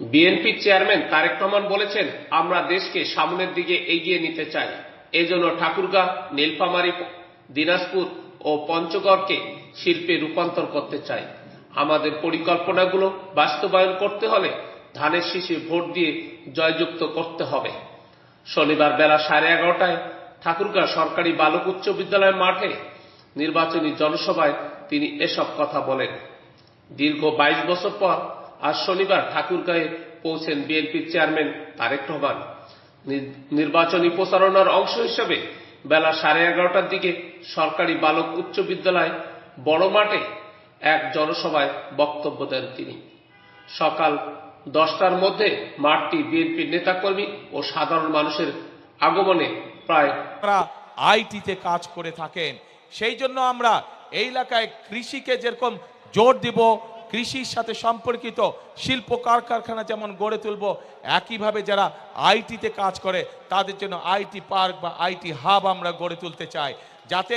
বিএনপির চেয়ারম্যান তারেক রহমান বলেছেন, আমরা দেশকে সামনের দিকে এগিয়ে নিতে চাই। এজন্য ঠাকুরগাঁ, নীলফামারী, দিনাজপুর ও পঞ্চগড়কে শিল্পে রূপান্তর করতে চাই। আমাদের পরিকল্পনাগুলো বাস্তবায়ন করতে হলে ধানের শীষে ভোট দিয়ে জয়যুক্ত করতে হবে। শনিবার বেলা সাড়ে এগারোটায় ঠাকুরগাঁ সরকারি বালক উচ্চ বিদ্যালয় মাঠে নির্বাচনী জনসভায় তিনি এসব কথা বলেন। দীর্ঘ বাইশ বছর পর আজ শনিবার ঠাকুরগাঁয়ে পৌঁছেন বিএনপির চেয়ারম্যান তারেক রহমান। নির- নির্বাচনী প্রচারণার অংশ হিসেবে বেলা সাড়ে এগারোটার দিকে সরকারি বালক উচ্চ বিদ্যালয় বড় মাঠে এক জনসভায় বক্তব্য দেন তিনি। সকাল দশটার মধ্যে মাঠটি বিএনপির নেতাকর্মী ও সাধারণ মানুষের আগমনে প্রায় আইটিতে কাজ করে থাকেন। সেই জন্য আমরা এই এলাকায় কৃষিকে যেরকম জোর দিব কৃষির সাথে সম্পর্কিত শিল্প কারখানা যেমন গড়ে তুলব, একইভাবে যারা আইটিতে কাজ করে, তাদের জন্য আইটি পার্ক বা আইটি হাব আমরা গড়ে তুলতে চাই। যাতে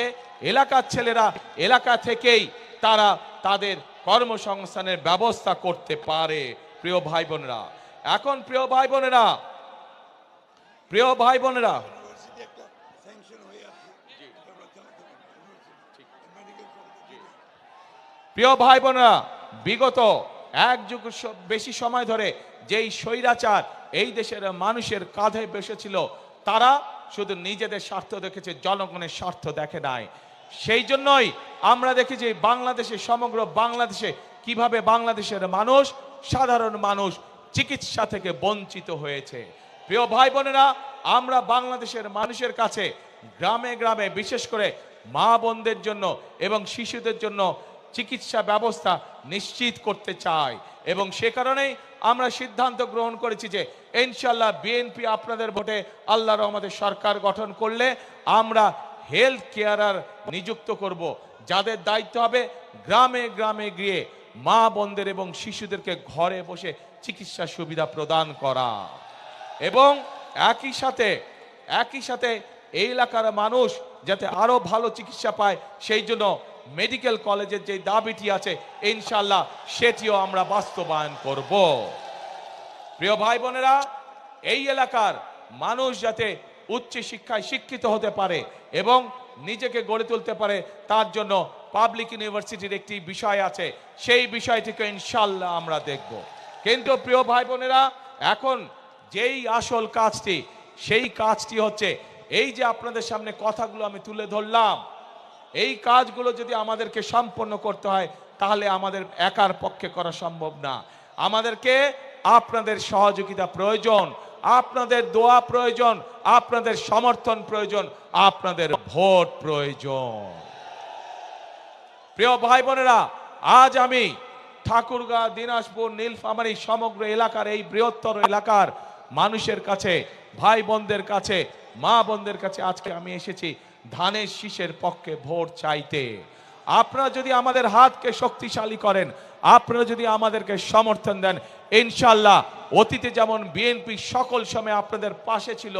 এলাকার ছেলেরা এলাকা থেকেই তারা তাদের কর্মসংস্থানের ব্যবস্থা করতে পারে। প্রিয় ভাই বোনেরা এখন প্রিয় ভাই বোনেরা প্রিয় ভাই বোনেরা প্রিয় ভাই বোনেরা বিগত এক যুগ বেশি সময় ধরে যেই স্বৈরাচার এই দেশের মানুষের কাঁধে বসেছিল, তারা শুধু নিজেদের স্বার্থ দেখেছে, জনগণের স্বার্থ দেখে নাই। সেই জন্যই আমরা দেখেছি বাংলাদেশে, সমগ্র বাংলাদেশে কীভাবে বাংলাদেশের মানুষ, সাধারণ মানুষ চিকিৎসা থেকে বঞ্চিত হয়েছে। প্রিয় ভাই বোনেরা, আমরা বাংলাদেশের মানুষের কাছে গ্রামে গ্রামে বিশেষ করে মা বোনদের জন্য এবং শিশুদের জন্য চিকিৎসা ব্যবস্থা নিশ্চিত করতে চাই। এবং সে কারণেই আমরা সিদ্ধান্ত গ্রহণ করেছি যে ইনশাল্লাহ বিএনপি আপনাদের ভোটে আল্লাহর আমাদের সরকার গঠন করলে আমরা হেলথ কেয়ারার নিযুক্ত করব। যাদের দায়িত্ব হবে গ্রামে গ্রামে গিয়ে মা বোনদের এবং শিশুদেরকে ঘরে বসে চিকিৎসা সুবিধা প্রদান করা। এবং একই সাথে একই সাথে এই এলাকার মানুষ যাতে আরও ভালো চিকিৎসা পায়, সেই জন্য মেডিকেল কলেজের যে দাবিটি আছে ইনশাল্লাহ সেটিও আমরা বাস্তবায়ন করব। প্রিয় ভাই বোনেরা, এই এলাকার মানুষ যাতে উচ্চ শিক্ষায় শিক্ষিত হতে পারে এবং নিজেকে গড়ে তুলতে পারে, তার জন্য পাবলিক ইউনিভার্সিটির একটি বিষয় আছে, সেই বিষয়টিকে ইনশাল্লাহ আমরা দেখব। কিন্তু প্রিয় ভাই বোনেরা, এখন যেই আসল কাজটি, সেই কাজটি হচ্ছে, এই যে আপনাদের সামনে কথাগুলো আমি তুলে ধরলাম এই কাজগুলো যদি আমাদেরকে সম্পন্ন করতে হয়, তাহলে আমাদের একার পক্ষে করা সম্ভব না। আমাদেরকে আপনাদের সহযোগিতা প্রয়োজন, আপনাদের দোয়া প্রয়োজন, আপনাদের সমর্থন প্রয়োজন, আপনাদের ভোট প্রয়োজন। প্রিয় ভাই বোনেরা আজ আমি ঠাকুরগাঁ, দিনাজপুর, নীলফামারী সমগ্র এলাকার, এই বৃহত্তর এলাকার মানুষের কাছে, ভাই বোনদের কাছে, মা বোনদের কাছে আজকে আমি এসেছি। ধানের শীষের পক্ষে ভোট চাইতে। আপনারা যদি আমাদের হাতকে শক্তিশালী করেন, আপনারা যদি আমাদেরকে সমর্থন দেন ইনশাল্লাহ অতীতে যেমন বিএনপি সকল সময় আপনাদের পাশে ছিল,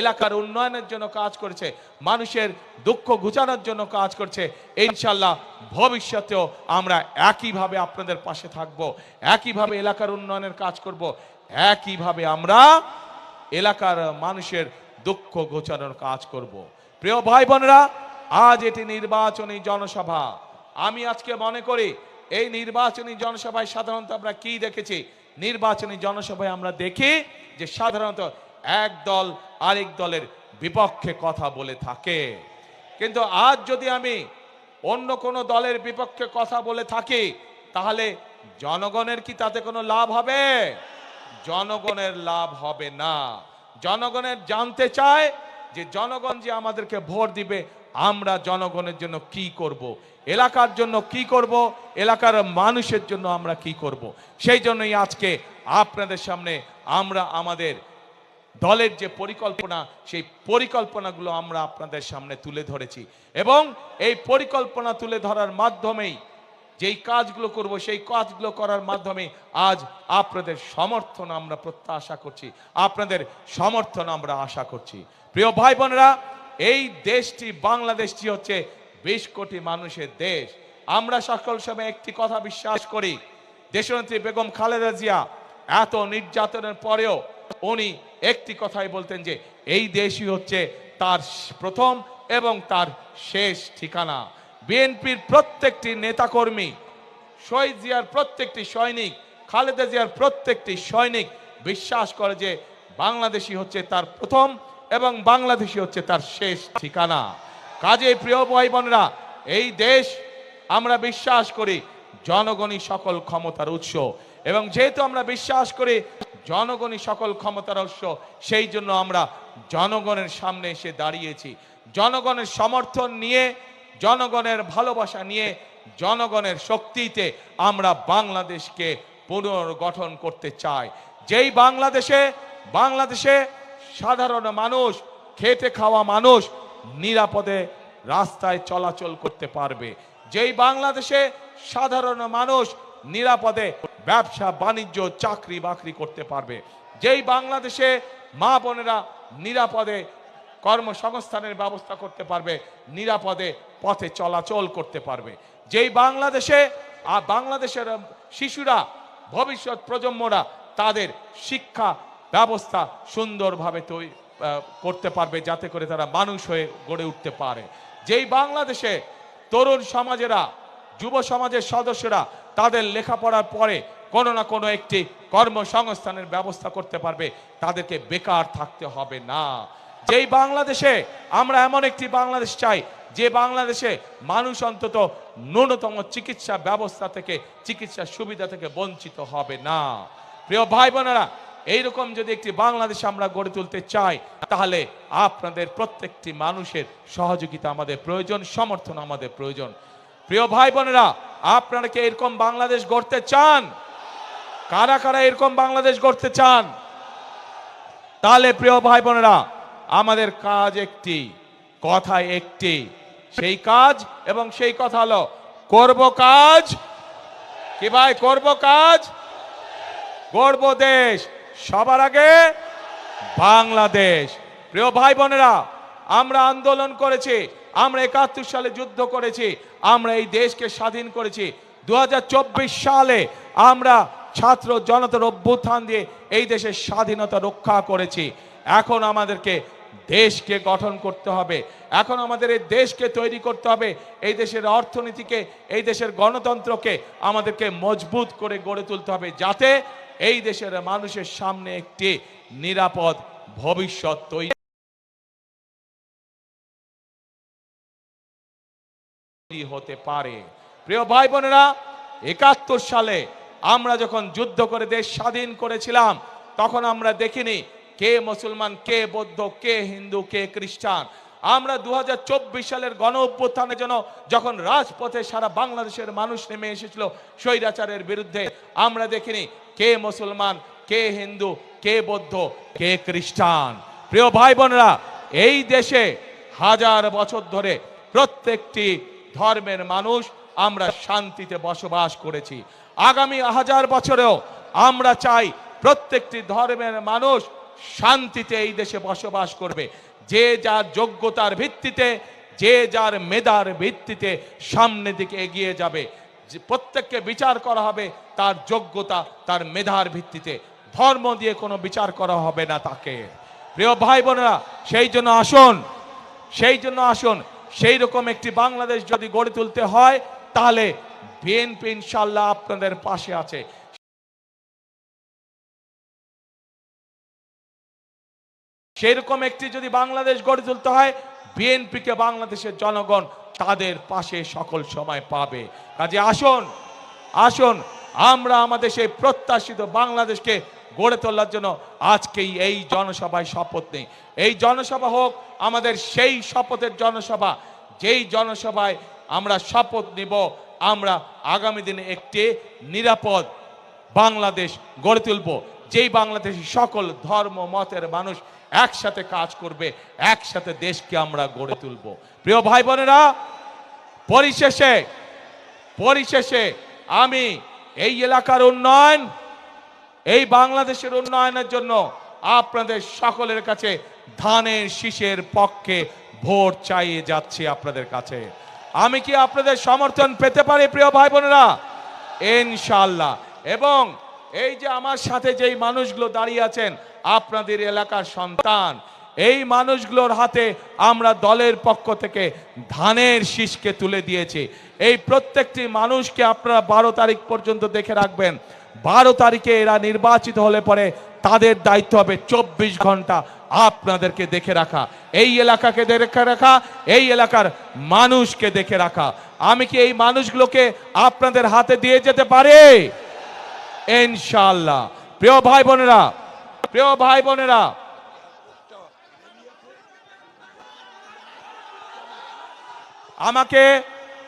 এলাকার উন্নয়নের জন্য কাজ করেছে, মানুষের দুঃখ ঘুচানোর জন্য কাজ করছে ইনশাল্লাহ ভবিষ্যতেও আমরা একইভাবে আপনাদের পাশে থাকব, একইভাবে এলাকার উন্নয়নের কাজ করব, একইভাবে আমরা এলাকার মানুষের দুঃখ ঘোচানোর কাজ করব। প্রিয় ভাই বোনেরা আজ এটি নির্বাচনী জনসভা। আমি আজকে মনে করি, এই নির্বাচনী জনসভায় সাধারণত আমরা কি দেখেছি? নির্বাচনী জনসভায় আমরা দেখি যে সাধারণত এক দল আরেক দলের বিপক্ষে কথা বলে থাকে। কিন্তু আজ যদি আমি অন্য কোনো দলের বিপক্ষে কথা বলে থাকি, তাহলে জনগণের কি তাতে কোনো লাভ হবে? জনগণের লাভ হবে না। জনগণের জানতে চায় যে জনগণ যে আমাদেরকে ভোট দিবে, আমরা জনগণের জন্য কি করব। এলাকার জন্য কি করব এলাকার মানুষের জন্য আমরা কি করব। সেই জন্যই আজকে আপনাদের সামনে আমরা আমাদের দলের যে পরিকল্পনা, সেই পরিকল্পনাগুলো আমরা আপনাদের সামনে তুলে ধরেছি এবং এই পরিকল্পনা তুলে ধরার মাধ্যমেই যেই কাজগুলো করব, সেই কাজগুলো করার মাধ্যমে আজ আপনাদের সমর্থন আমরা প্রত্যাশা করছি, আপনাদের সমর্থন আমরা আশা করছি। প্রিয় ভাই বোনেরা এই দেশটি বাংলাদেশটি হচ্ছে বিশ কোটি মানুষের দেশ। আমরা সকল সময় একটি কথা বিশ্বাস করি, দেশনেত্রী বেগম খালেদা জিয়া এত নির্যাতনের পরেও উনি একটি কথাই বলতেন যে, এই দেশই হচ্ছে তার প্রথম এবং তার শেষ ঠিকানা। বিএনপির প্রত্যেকটি নেতাকর্মী, শহীদ জিয়ার প্রত্যেকটি সৈনিক, খালেদা জিয়ার প্রত্যেকটি সৈনিক বিশ্বাস করে যে বাংলাদেশি হচ্ছে তার প্রথম এবং বাংলাদেশি হচ্ছে তার শেষ ঠিকানা। কাজে প্রিয় ভাই বোনেরা, এই দেশ আমরা বিশ্বাস করি জনগণই সকল ক্ষমতার উৎস এবং যেহেতু আমরা বিশ্বাস করি জনগণই সকল ক্ষমতার উৎস, সেই জন্য আমরা জনগণের সামনে এসে দাঁড়িয়েছি। জনগণের সমর্থন নিয়ে জনগণের ভালোবাসা নিয়ে জনগণের শক্তিতে আমরা বাংলাদেশকে পুনর্গঠন করতে চাই। যেই বাংলাদেশে বাংলাদেশে সাধারণ মানুষ, খেটে খাওয়া মানুষ নিরাপদে রাস্তায় চলাচল করতে পারবে। যেই বাংলাদেশে সাধারণ মানুষ নিরাপদে ব্যবসা, বাণিজ্য চাকরি বাকরি করতে পারবে। যেই বাংলাদেশে মা বোনেরা নিরাপদে কর্মসংস্থানের ব্যবস্থা করতে পারবে, নিরাপদে পথে চলাচল করতে পারবে। যেই বাংলাদেশে আর বাংলাদেশের শিশুরা, ভবিষ্যৎ প্রজন্মরা তাদের শিক্ষা ব্যবস্থা সুন্দরভাবে তৈরি করতে পারবে, যাতে করে তারা মানুষ হয়ে গড়ে উঠতে পারে। যেই বাংলাদেশে তরুণ সমাজেরা, যুব সমাজের সদস্যরা তাদের লেখাপড়ার পরে কোনো না কোনো একটি কর্মসংস্থানের ব্যবস্থা করতে পারবে, তাদেরকে বেকার থাকতে হবে না। যেই বাংলাদেশে আমরা এমন একটি বাংলাদেশ চাই, যে বাংলাদেশে মানুষ অন্তত ন্যূনতম চিকিৎসা ব্যবস্থা থেকে, চিকিৎসা সুবিধা থেকে বঞ্চিত হবে না। প্রিয় ভাই বোনেরা এইরকম যদি একটি বাংলাদেশ আমরা গড়ে তুলতে চাই, তাহলে আপনাদের প্রত্যেকটি মানুষের সহযোগিতা আমাদের প্রয়োজন, সমর্থন আমাদের প্রয়োজন। প্রিয় ভাই বোনেরা আপনারা কি এরকম বাংলাদেশ গড়তে চান? কারা কারা এরকম বাংলাদেশ গড়তে চান? তাহলে প্রিয় ভাই বোনেরা আমাদের কাজ একটি, কথা একটি। সেই কাজ এবং সেই কথা হলো, করব কাজ। কি ভাই, করব কাজ? গড়ব দেশ। সবার আগে বাংলাদেশ। প্রিয় ভাই বোনেরা, আমরা আন্দোলন করেছি, আমরা একাত্তর সালে যুদ্ধ করেছি, আমরা এই দেশকে স্বাধীন করেছি। দু হাজার চব্বিশ সালে আমরা ছাত্র জনতার অভ্যুত্থান দিয়ে এই দেশের স্বাধীনতা রক্ষা করেছি। এখন আমাদেরকে দেশকে গঠন করতে হবে। এখন আমাদের এই দেশকে তৈরি করতে হবে। এই দেশের অর্থনীতিকে, এই দেশের গণতন্ত্রকে আমাদেরকে মজবুত করে গড়ে তুলতে হবে যাতে এই দেশের মানুষের সামনে একটি নিরাপদ ভবিষ্যৎ তৈরি হতে পারে। প্রিয় ভাই বোনেরা, একাত্তর সালে আমরা যখন যুদ্ধ করে দেশ স্বাধীন করেছিলাম, তখন আমরা দেখিনি কে মুসলমান, কে বৌদ্ধ, কে হিন্দু, কে খ্রিস্টান। আমরা দু হাজার চব্বিশ সালের গণ অভ্যুত্থানের জন্য যখন রাজপথে সারা বাংলাদেশের মানুষ নেমে এসেছিল স্বৈরাচারের বিরুদ্ধে, আমরা দেখিনি কে মুসলমান, কে হিন্দু, কে বৌদ্ধ, কে খ্রিস্টান। প্রিয় ভাই বোনরা এই দেশে হাজার বছর ধরে প্রত্যেকটি ধর্মের মানুষ আমরা শান্তিতে বসবাস করেছি। আগামী হাজার বছরেও আমরা চাই প্রত্যেকটি ধর্মের মানুষ শান্তিতে এই দেশে বসবাস করবে। যে যার যোগ্যতার ভিত্তিতে, যে যার মেধার ভিত্তিতে সামনের দিকে এগিয়ে যাবে। প্রত্যেককে বিচার করা হবে তার যোগ্যতা, তার মেধার ভিত্তিতে। ধর্ম দিয়ে কোনো বিচার করা হবে না তাকে। প্রিয় ভাই বোনেরা, সেই জন্য আসুন, সেই জন্য আসুন। সেই রকম একটি বাংলাদেশ যদি গড়ে তুলতে হয়, তাহলে বিএনপি ইনশাল্লাহ আপনাদের পাশে আছে। সেই রকম একটি যদি বাংলাদেশ গড়ে তুলতে হয়, বিএনপিকে বাংলাদেশের জনগণ তাদের পাশে সকল সময় পাবে। কাজে আসুন আসুন, আমরা আমাদের সেই প্রত্যাশিত বাংলাদেশকে গড়ে তোলার জন্য আজকেই এই জনসভায় শপথ নেই। এই জনসভা হোক, আমাদের সেই শপথের জনসভা, যেই জনসভায় আমরা শপথ নিব, আমরা আগামী দিনে একটি নিরাপদ বাংলাদেশ গড়ে তুলব। যেই বাংলাদেশে সকল ধর্ম, মতের মানুষ একসাথে কাজ করবে, একসাথে দেশকে আমরা গড়ে তুলব। প্রিয় ভাই বোনেরা পরিশেষে পরিশেষে আমি এই এলাকার উন্নয়ন, এই বাংলাদেশের উন্নয়নের জন্য আপনাদের সকলের কাছে ধানের শীষের পক্ষে ভোট চাইয়ে যাচ্ছি আপনাদের কাছে। আমি কি আপনাদের সমর্থন পেতে পারি, প্রিয় ভাই বোনেরা ইনশাল্লাহ এবং এই যে আমার সাথে যেই মানুষগুলো দাঁড়িয়ে আছেন আপনাদের এলাকার সন্তান, এই মানুষগুলোর হাতে আমরা দলের পক্ষ থেকে ধানের শীষকে তুলে দিয়েছি। এই প্রত্যেকটি মানুষকে আপনারা বারো তারিখ পর্যন্ত দেখে রাখবেন। বারো তারিখে এরা নির্বাচিত হলে পরে তাদের দায়িত্ব হবে চব্বিশ ঘণ্টা আপনাদেরকে দেখে রাখা। এই এলাকাকে দেখে রাখা, এই এলাকার মানুষকে দেখে রাখা। আমি কি এই মানুষগুলোকে আপনাদের হাতে দিয়ে যেতে পারে? ইনশাল্লাহ প্রিয় ভাই বোনেরা প্রিয় ভাই বোনেরা, আমাকে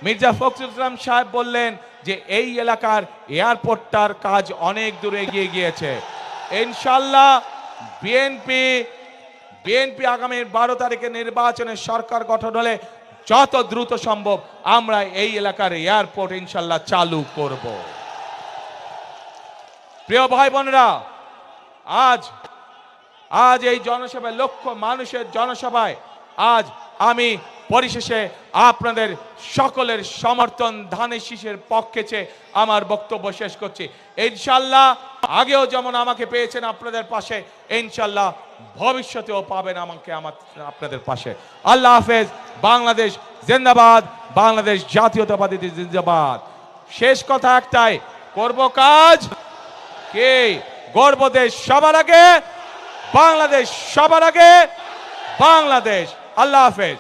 মির্জা ফখরুল ইসলাম সাহেব বললেন যে এই এলাকার এয়ারপোর্টটার কাজ অনেক দূরে এগিয়ে গিয়েছে। ইনশাল্লাহ বিএনপি বিএনপি আগামী বারো তারিখে নির্বাচনে সরকার গঠন হলে যত দ্রুত সম্ভব আমরা এই এলাকার এয়ারপোর্ট ইনশাল্লাহ চালু করব। প্রিয় ভাই বোনেরা আজ আজ এই জনসভায় লক্ষ মানুষের জনসভায় আজ আমি পরিশেষে আপনাদের সকলের সমর্থন ধানের শীষের পক্ষে চেয়ে আমার বক্তব্য শেষ করছি। ইনশাল্লাহ আগেও যেমন আমাকে পেয়েছেন আপনাদের পাশে ইনশাল্লাহ ভবিষ্যতেও পাবেন আমাকে আমার, আপনাদের পাশে। আল্লাহ হাফেজ, বাংলাদেশ জিন্দাবাদ, বাংলাদেশ জাতীয়তাবাদী জিন্দাবাদ। শেষ কথা একটাই, করব কাজ? কে? গর্ব দেশ সবার আগে বাংলাদেশ সবার আগে বাংলাদেশ। আল্লাহ হাফেজ।